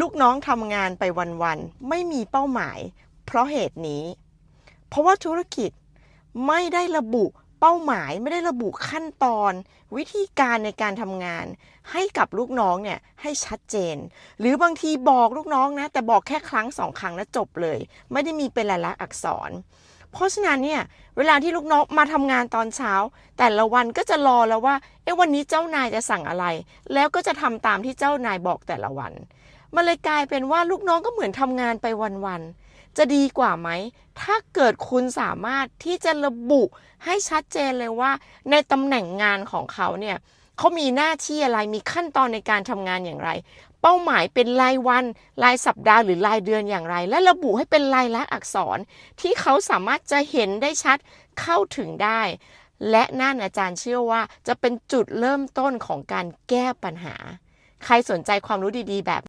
ลูกน้องทำงานไปวันๆไม่มีเป้าหมาย เพราะเหตุนี้ เพราะว่าธุรกิจไม่ได้ระบุเป้าหมายไม่ได้ระบุขั้นตอน วิธีการในการทำงาน ให้กับลูกน้องเนี่ยให้ชัดเจน หรือบางทีบอกลูกน้องนะ แต่บอกแค่ครั้งสองครั้งแล้วจบเลย ไม่ได้มีเป็นลายลักษณ์อักษร เพราะฉะนั้นเนี่ยเวลาที่ลูกน้องมาทำงานตอนเช้า แต่ละวันก็จะรอแล้วว่าเอ๊ะวันนี้เจ้านายจะสั่งอะไร แล้วก็จะทำตามที่เจ้านายบอกแต่ละวัน มันเลยกลายเป็นว่าลูกน้องก็เหมือนทำงานไปวันๆ จะดีกว่าไหม ถ้าเกิดคุณสามารถที่จะระบุให้ชัดเจนเลยว่า ในตำแหน่งงานของเขาเนี่ยเขามีหน้าที่อะไร มีขั้นตอนในการทำงานอย่างไร เป้าหมายเป็นรายวัน รายสัปดาห์หรือรายเดือนอย่างไร และระบุให้เป็นลายลักษณ์อักษร ที่เขาสามารถจะเห็นได้ชัดเข้าถึงได้ และนั่นอาจารย์เชื่อว่าจะเป็นจุดเริ่มต้นของการแก้ปัญหา ใครสนใจความรู้ดีๆแบบ